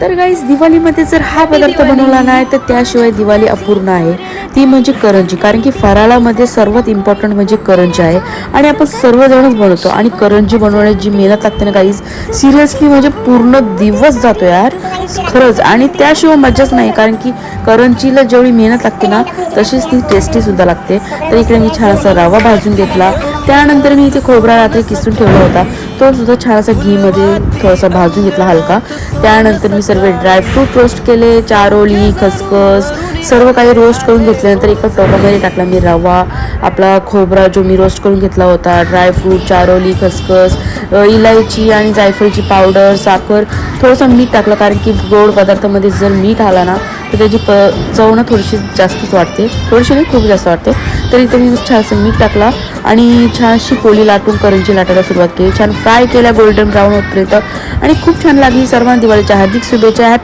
तर गाईज दिवाळीमध्ये जर हा पदार्थ बनवला नाही तर त्याशिवाय दिवाळी अपूर्ण आहे. ती म्हणजे करंजी. कारण की फराळामध्ये सर्वात इम्पॉर्टंट म्हणजे करंजी आहे. आणि आपण सर्वजणच बनवतो. आणि करंजी बनवण्याची जी मेहनत लागते ना गाईज सिरियसली म्हणजे पूर्ण दिवस जातो यार. खरंच. आणि त्याशिवाय मजाच नाही. कारण की करंजीला जेवढी मेहनत लागते ना तशीच ती टेस्टी सुद्धा लागते. तर इकडे मी छान असा रवा भाजून घेतला. त्यानंतर मी इथे खोबरा रात्री किसून ठेवला होता. तो सुद्धा छान असा घीमध्ये थोडासा भाजून घेतला हलका. त्यानंतर मी सर्व ड्रायफ्रूट रोस्ट केले चारोली खसखस सर्व काही रोस्ट करून घेतल्यानंतर एका टोपामध्ये टाकला मी रवा आपला खोबरा जो मी रोस्ट करून घेतला होता ड्रायफ्रूट चारोली खसखस इलायची आणि जायफळची पावडर साखर थोडंसं मीठ टाकलं कारण की गोड पदार्थामध्ये जर मीठ आला ना तर त्याची प चव ना थोडीशी जास्तच वाटते. थोडीशी नाही खूप जास्त वाटते. तर इथे मी छान असं मीठ टाकला आणि छानशी पोळी लाटून करंजी लाटायला सुरुवात केली. छान फ्राय केल्या गोल्डन ब्राऊन होतपर्यंत. आणि खूप छान लागली सर्वांना दिवाळीच्या हार्दिक शुभेच्छा.